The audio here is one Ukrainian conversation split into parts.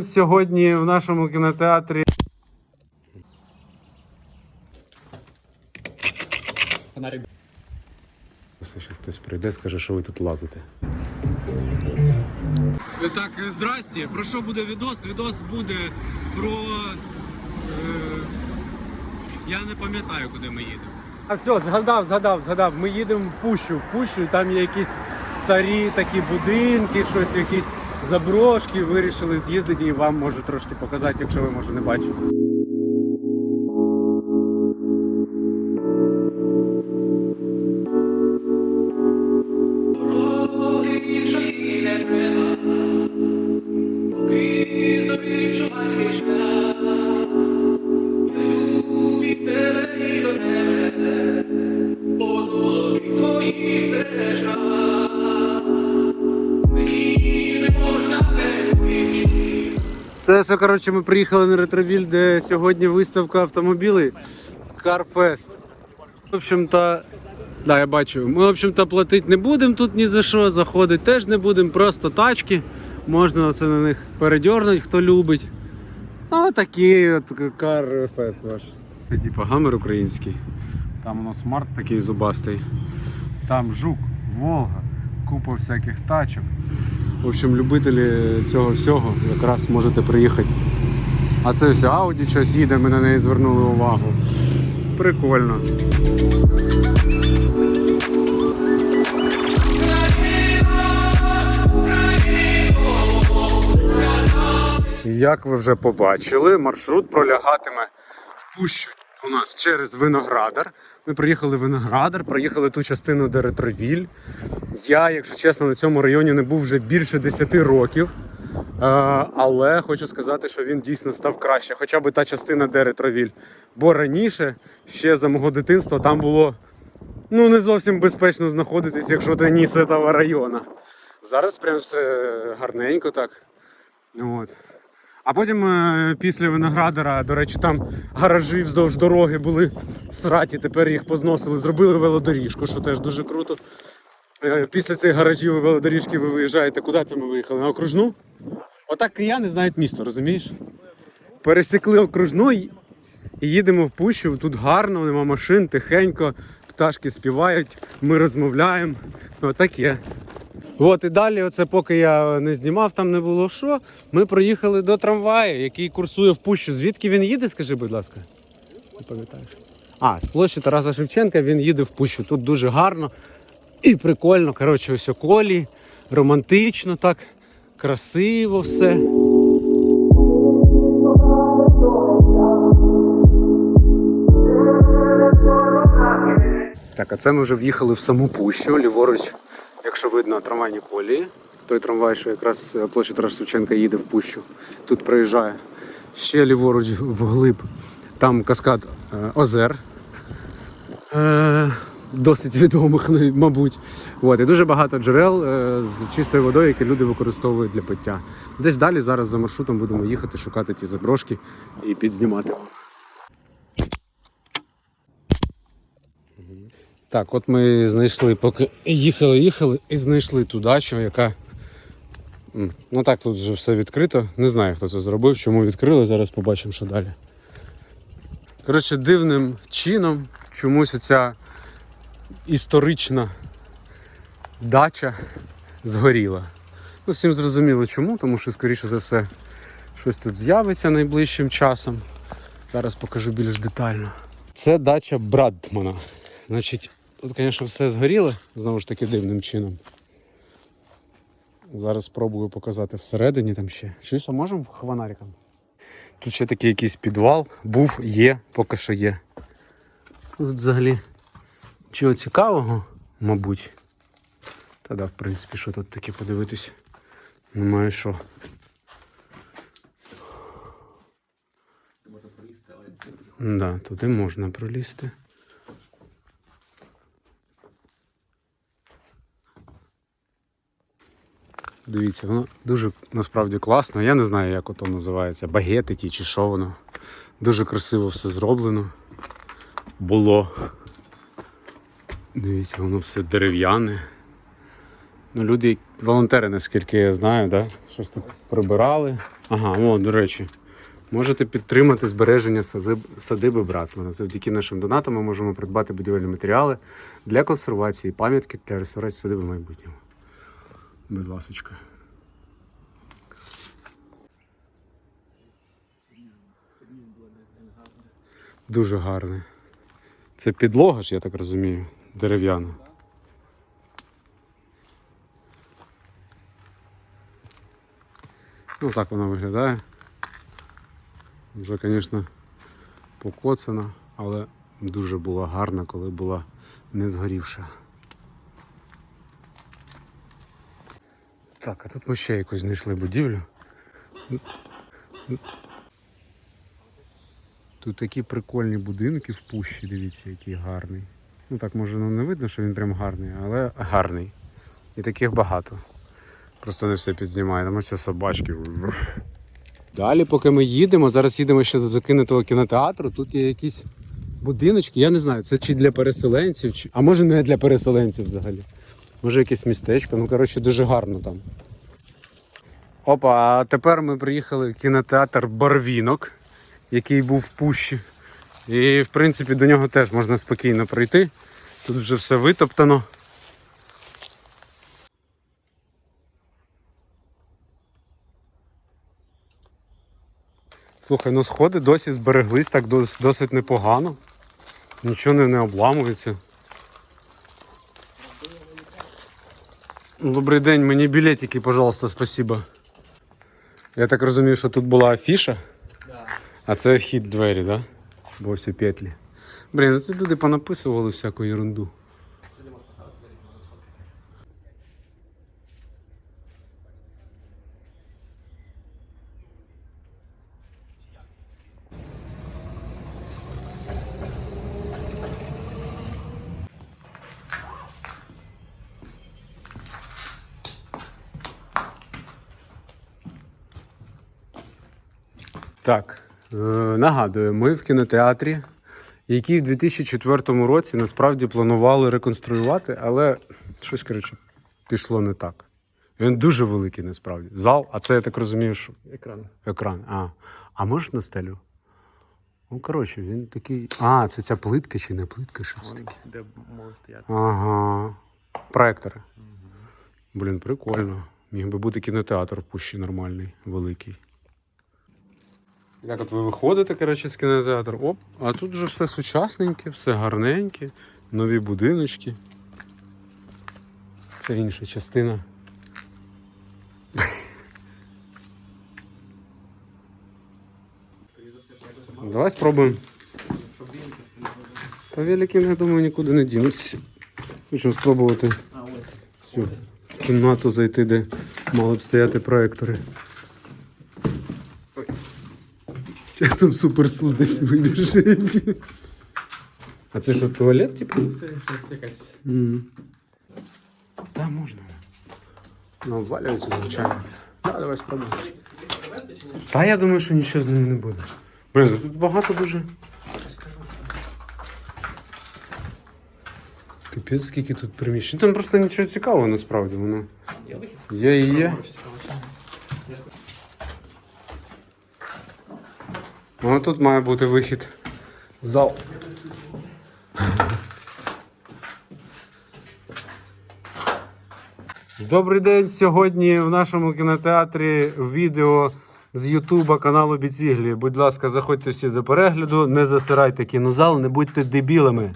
Сьогодні в нашому кінотеатрі. Все щось хтось прийде, скаже, що ви тут лазите. Так, здрасте. Про що буде відос? Відос буде про. Е, я не пам'ятаю, куди ми їдемо. А все, згадав, згадав, згадав. Ми їдемо в пущу. В пущу, там є якісь старі такі будинки, щось, якісь заброшки. Вирішили з'їздити і вам можу трошки показати, якщо ви може не бачили. Все, коротше, ми приїхали на ретровіль, де сьогодні виставка автомобілів CarFest. В общем-то, да, я бачу. Ми, в общем-то, платити не будемо тут ні за що, заходити теж не будемо, просто тачки. Можна це на них передьорнути, хто любить. Ну, такий от CarFest ваш. Це типа гамер український. Там у нас смарт такий зубастий. Там жук, Волга, купа всяких тачок. В общем, любителі цього всього якраз можете приїхати. А це все Audi щось їде, ми на неї звернули увагу. Прикольно. Як ви вже побачили, маршрут пролягатиме в пущу у нас через Виноградар. Ми приїхали в Виноградар, проїхали ту частину, де ретровіль. Я, якщо чесно, на цьому районі не був вже більше 10 років. Е, Але хочу сказати, що він дійсно став краще, хоча б та частина, де ретровіль. Бо раніше, ще за мого дитинства, там було ну, не зовсім безпечно знаходитись, якщо ти не з цього району. Зараз прям все гарненько так. От. А потім е, після Виноградара, до речі, там гаражі вздовж дороги були в сраті, тепер їх позносили, зробили велодоріжку, що теж дуже круто. Е, Після цих гаражів і велодоріжки ви виїжджаєте. Куди це ми виїхали? На окружну? Отак кияни знають місто, розумієш? Пересікли окружну і їдемо в пущу. Тут гарно, нема машин, тихенько, пташки співають, ми розмовляємо. Отак є. От і далі, оце поки я не знімав, там не було що. Ми проїхали до трамваю, який курсує в пущу. Звідки він їде, скажи, будь ласка. Не пам'ятаєш? А, з площі Тараса Шевченка він їде в пущу. Тут дуже гарно і прикольно. Коротше, ось колі, романтично так, красиво все. Так, а це ми вже в'їхали в саму пущу, ліворуч, якщо видно трамвайні колії. Той трамвай, що якраз е, площа Тараса Шевченка їде в пущу. Тут проїжджає. Ще ліворуч вглиб. Там каскад е, озер. Е, досить відомих, ну, мабуть. От, і дуже багато джерел з чистою водою, які люди використовують для пиття. Десь далі зараз за маршрутом будемо їхати, шукати ті заброшки і підзнімати Так, от ми знайшли, поки їхали, їхали і знайшли ту дачу, яка. Ну так, тут вже все відкрито. Не знаю, хто це зробив, чому відкрили. Зараз побачимо, що далі. Коротше, дивним чином чомусь оця історична дача згоріла. Ну, всім зрозуміло чому, тому що, скоріше за все, щось тут з'явиться найближчим часом. Зараз покажу більш детально. Це дача Брадмана. Значить, тут, звісно, все згоріло, знову ж таки дивним чином. Зараз спробую показати всередині там ще. А можемо хванариком? Тут ще такий якийсь підвал. Був, є, поки що є. Тут взагалі чого цікавого, мабуть. Та да, в принципі, що тут таке подивитись. Немає що. Да, туди можна пролізти. Дивіться, воно дуже насправді класно. Я не знаю, як ото називається. Багети ті чи що воно. Дуже красиво все зроблено. Було. Дивіться, воно все дерев'яне. Ну, люди, волонтери, наскільки я знаю, да? щось тут прибирали. Ага, о, до речі. Можете підтримати збереження садиби Братмана. Завдяки нашим донатам ми можемо придбати будівельні матеріали для консервації, пам'ятки для реставрації садиби майбутнього. Будь ласочка. Дуже гарне. Це підлога ж, я так розумію, дерев'яна. Ну так воно виглядає. Вже, звісно, покоцана, але дуже була гарна, коли була не згорівша. Так, а тут ми ще якусь знайшли будівлю. Тут такі прикольні будинки в пущі, дивіться, який гарний. Ну так може ну, не видно, що він прям гарний, але гарний. І таких багато. Просто не все підзнімає. Там ось собачки. Далі, поки ми їдемо, зараз їдемо ще до закинутого кінотеатру. Тут є якісь будиночки. Я не знаю, це чи для переселенців, чи... а може не для переселенців взагалі. Може якесь містечко. Ну, коротше, дуже гарно там. Опа, а тепер ми приїхали в кінотеатр Барвінок, який був в пущі. І, в принципі, до нього теж можна спокійно пройти. Тут вже все витоптано. Слухай, ну сходи досі збереглись так досить непогано. Нічого не, не обламується. Добрий день, мені білетики, пожалуйста, спасибо. Я так розумію, що тут була афіша, Да. а це вхід двері, да? Бо всі петлі. Блін, ну це люди понаписували всяку ерунду. Так, е, нагадую, ми в кінотеатрі, який в 2004 році насправді планували реконструювати, але щось, коротше, пішло не так. Він дуже великий насправді. Зал, а це я так розумію, що Екран. екран. А, а можеш на стелю? Ну, коротше, він такий. А, це ця плитка чи не плитка, що це таке? Де можуть стояти. Ага. Проектори. Блін, прикольно. Міг би бути кінотеатр в пущі нормальний, великий. Як от ви виходите, коротше, з кінотеатру, оп, а тут вже все сучасненьке, все гарненьке, нові будиночки. Це інша частина. Давай спробуємо. Та велики, я думаю, нікуди не дінуться. Хочу спробувати всю кімнату зайти, де мали б стояти проектори. Зараз там суперсус десь вибіжить. А це що, туалет, типу? Це щось якась. Мгм. Та можна. Ну, валяється, звичайно. Да, давай спробуємо. Та я думаю, що нічого з ним не буде. Блин, ну тут багато дуже. Капець, скільки тут приміщень. Там просто нічого цікавого насправді воно. Є вихід? Є і є. Ну, тут має бути вихід. Зал. Добрий день. Сьогодні в нашому кінотеатрі відео з Ютуба каналу Біціглі. Будь ласка, заходьте всі до перегляду, не засирайте кінозал, не будьте дебілами.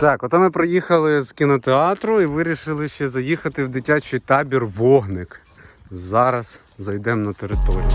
Так, ото ми приїхали з кінотеатру і вирішили ще заїхати в дитячий табір Вогник. Зараз зайдемо на територію.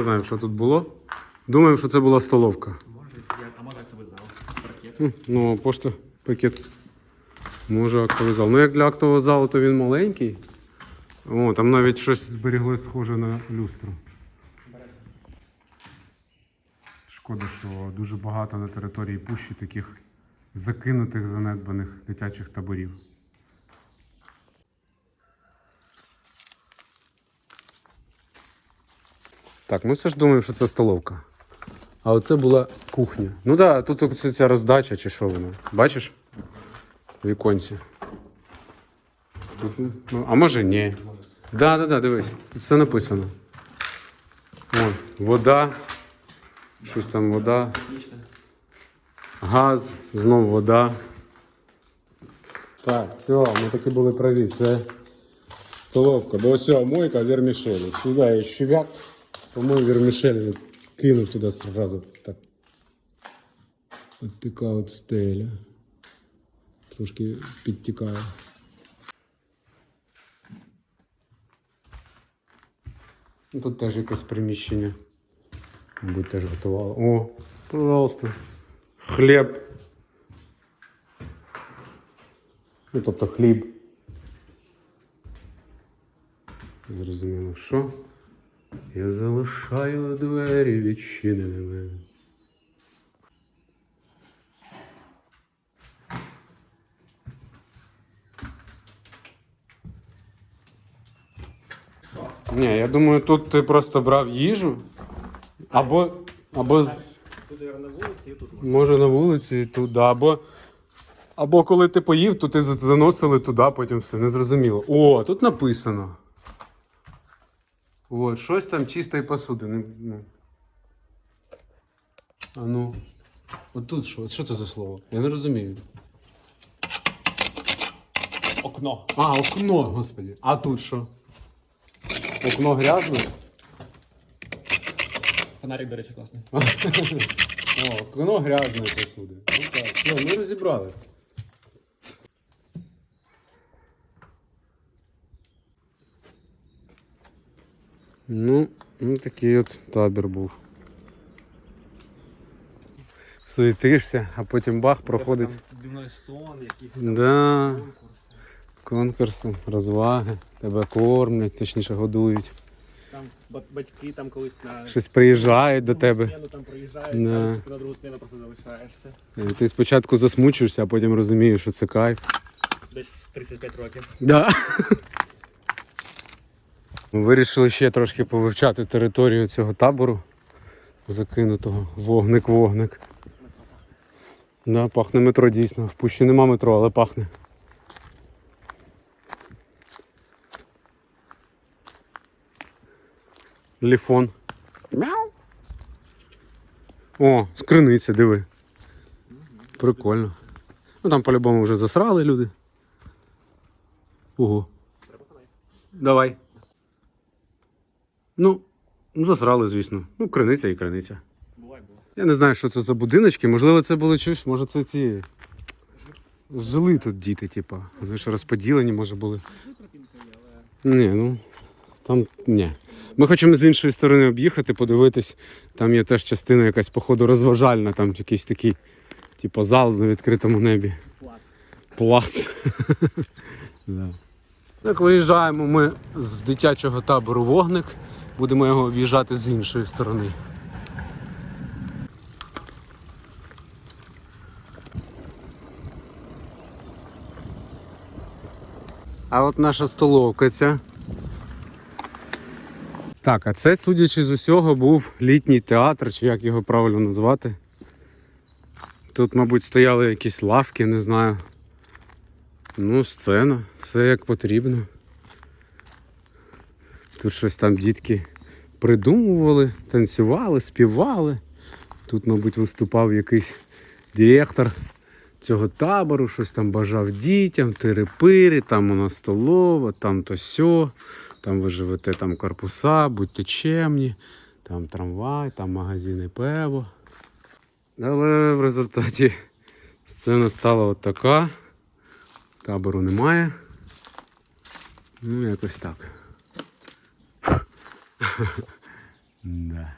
Знаємо, що тут було. Думаємо, що це була столовка. Може, а може актовий зал. Хм, Ну, пошта пакет. Може актовий зал. Ну, як для актового залу, то він маленький. О, там навіть щось зберігли схоже на люстру. Шкода, що дуже багато на території пущі таких закинутих, занедбаних дитячих таборів. Так, ми все ж думаємо, що це столовка. А оце була кухня. Ну так, да, тут ця роздача чи що вона. Бачиш? Віконці. Ну, а може ні. Да, да, да, дивись. Тут все написано. О, вода. Щось там вода. Газ, знов вода. Так, все, ми таки були праві. Це столовка. Бо ось мойка вермішелі. Сюди я щувак, помив вермішелі, кинув туди зразу. Так. От така от стеля. Трошки підтікає. Ну, Тут теж якесь приміщення. Мабуть, теж готували. О, пожалуйста. Хліб. Ну, тобто хліб. Зрозуміло, що? Я залишаю двері відчиненими. Ні, я думаю, тут ти просто брав їжу. Або. або з- Тут, на вулиці і тут можна. Може на вулиці і туди, або. Або коли ти поїв, то ти за- заносили туди, потім все. Незрозуміло. О, тут написано. От, щось там чистої посуди. Не, ну. А ну. От тут що? Що це за слово? Я не розумію. Окно. А, окно, господи. А тут що? Окно грязне? Фонарик, до речі, класний. О, окно грязної посуди. Ну так, все, ми розібрались. Ну, ну такий от табір був. Суетишся, а потім бах проходить. Там сон, якісь Да, конкурси. конкурси, розваги, тебе кормлять, точніше годують. Там батьки там колись на Щось приїжджають до тебе. Смену, там приїжджають, Да. там, ти на другу смену просто залишаєшся. Е, Ти спочатку засмучуєшся, а потім розумієш, що це кайф. Десь з 35 років. Да. Ми Вирішили ще трошки повивчати територію цього табору закинутого. Вогник-вогник. Да, пахне метро дійсно. В пущі нема метро, але пахне. Ліфон. Мяу. О, скриниця, диви. Прикольно. Ну там по-любому вже засрали люди. Ого. Давай. Ну, ну, засрали, звісно. Ну, криниця і криниця. Я не знаю, що це за будиночки. Можливо, це були чуєш, може це ці. Жили тут діти, типа. Знаєш, розподілені, може були. Ні, ну там ні. Ми хочемо з іншої сторони об'їхати, подивитись. Там є теж частина якась, походу, розважальна, там якийсь такий, типу, зал на відкритому небі. плат. Плац. Так, виїжджаємо ми з дитячого табору вогник. Будемо його об'їжджати з іншої сторони. А от наша столовка ця. Так, а це, судячи з усього, був літній театр, чи як його правильно назвати. Тут, мабуть, стояли якісь лавки, не знаю. Ну, сцена, все як потрібно. Тут щось там дітки придумували, танцювали, співали. Тут, мабуть, виступав якийсь директор цього табору, щось там бажав дітям, тири-пири, там у нас столова, там то сьо, там ви живете там корпуса, будьте чемні, там трамвай, там магазини пиво. Але в результаті сцена стала от така. Табору немає. Ну, якось так. Да.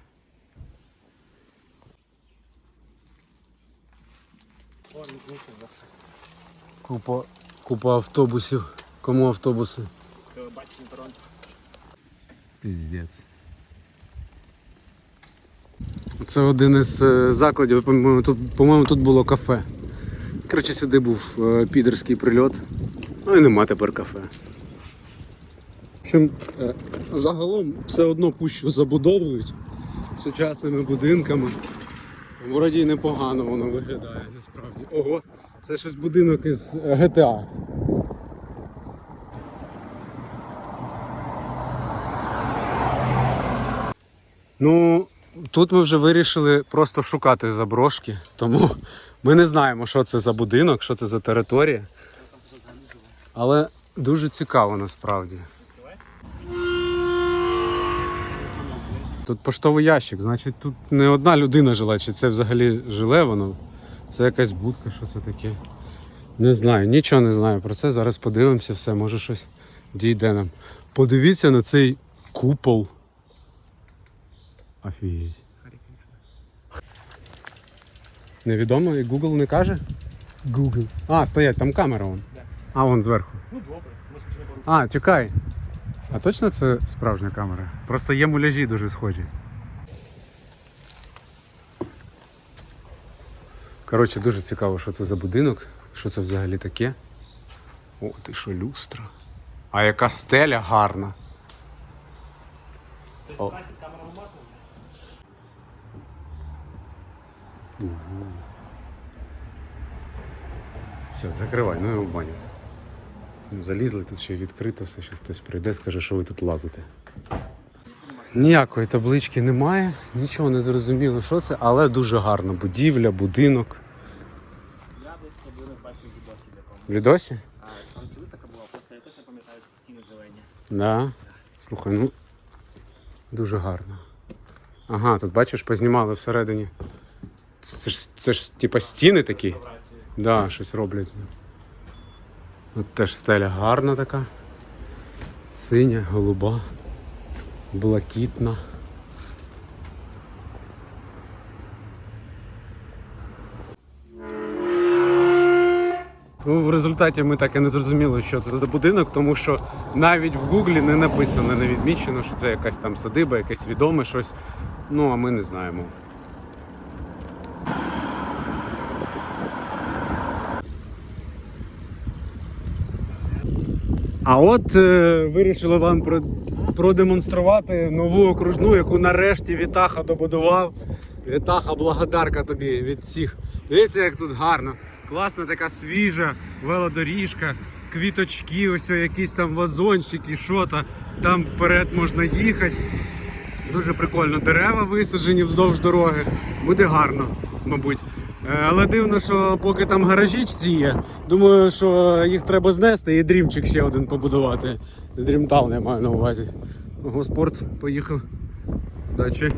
Купа, купа автобусів. Кому автобуси? Бачимо Торонто. Піздець. Це один із е, закладів, по-моєму, тут, по тут було кафе. Коротше, сюди був е, підерський прильот. Ну і нема тепер кафе. Общем, е, загалом все одно пущу забудовують сучасними будинками. Вроді непогано воно виглядає насправді. Ого, це щось будинок із е, GTA. Ну, тут ми вже вирішили просто шукати заброшки, тому ми не знаємо, що це за будинок, що це за територія. Але дуже цікаво насправді. Тут поштовий ящик, значить тут не одна людина жила, чи це взагалі жиле воно. Це якась будка, що це таке. Не знаю, нічого не знаю про це. Зараз подивимося все, може щось дійде нам. Подивіться на цей купол. Офігеть. Невідомо, і Google не каже? Google. А, стоять, там камера вон. А, вон зверху. Ну добре, може не. А, чекай. А точно це справжня камера? Просто є муляжі дуже схожі. Коротше, дуже цікаво, що це за будинок, що це взагалі таке. О, ти що, люстра. А яка стеля гарна. О. Все, закривай, ну я в баню. Залізли тут ще відкрито, все щось хтось прийде, скаже, що ви тут лазите. Ніякої таблички немає, нічого не зрозуміло, що це, але дуже гарна будівля, будинок. Я десь подивив бачив відосі якому. Відосі? Там чи виставка була, просто я точно пам'ятаю стіни зелені. Да. Слухай, ну дуже гарно. Ага, тут бачиш, познімали всередині. Це ж, це ж типа стіни такі. Да, щось роблять. От теж стеля гарна така. Синя, голуба, блакитна. Ну, в результаті ми так і не зрозуміли, що це за будинок, тому що навіть в Гуглі не написано, не відмічено, що це якась там садиба, якесь відоме щось. Ну, а ми не знаємо. А от е, вирішили вам продемонструвати нову окружну, яку нарешті Вітаха добудував. Вітаха, благодарка тобі від всіх. Дивіться, як тут гарно. Класна така свіжа велодоріжка, квіточки, ось якісь там вазончики, що то. Там вперед можна їхати. Дуже прикольно. Дерева висаджені вздовж дороги. Буде гарно, мабуть. Е, Але дивно, що поки там гаражі ці є, думаю, що їх треба знести і дрімчик ще один побудувати. Дрімтаун я маю на увазі. Госпорт поїхав. Дачі.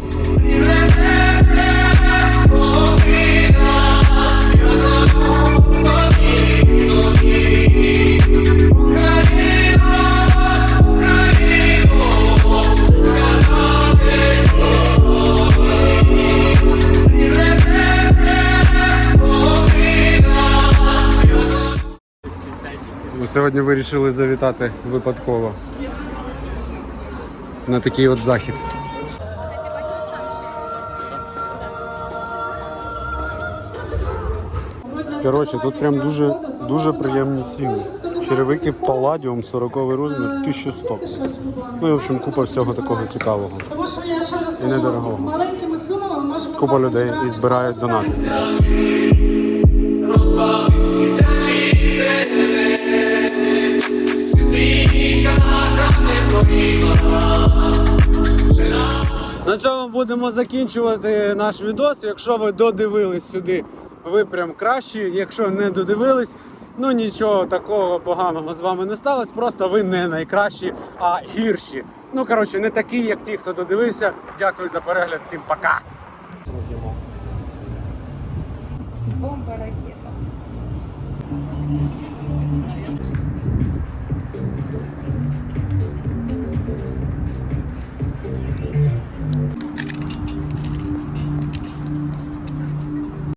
Ми сьогодні вирішили завітати випадково на такий от захід. Коротше, тут прям дуже, дуже приємні ціни. Черевики Palladium 40 розмір 1100. Ну і в общем купа всього такого цікавого. Тому що я ще раз І недорогого. Купа людей і збирають донати. На цьому будемо закінчувати наш відос. Якщо ви додивились сюди, ви прям кращі. Якщо не додивились, ну нічого такого поганого з вами не сталося. Просто ви не найкращі, а гірші. Ну коротше, не такі, як ті, хто додивився. Дякую за перегляд. Всім пока. Бомба ракета.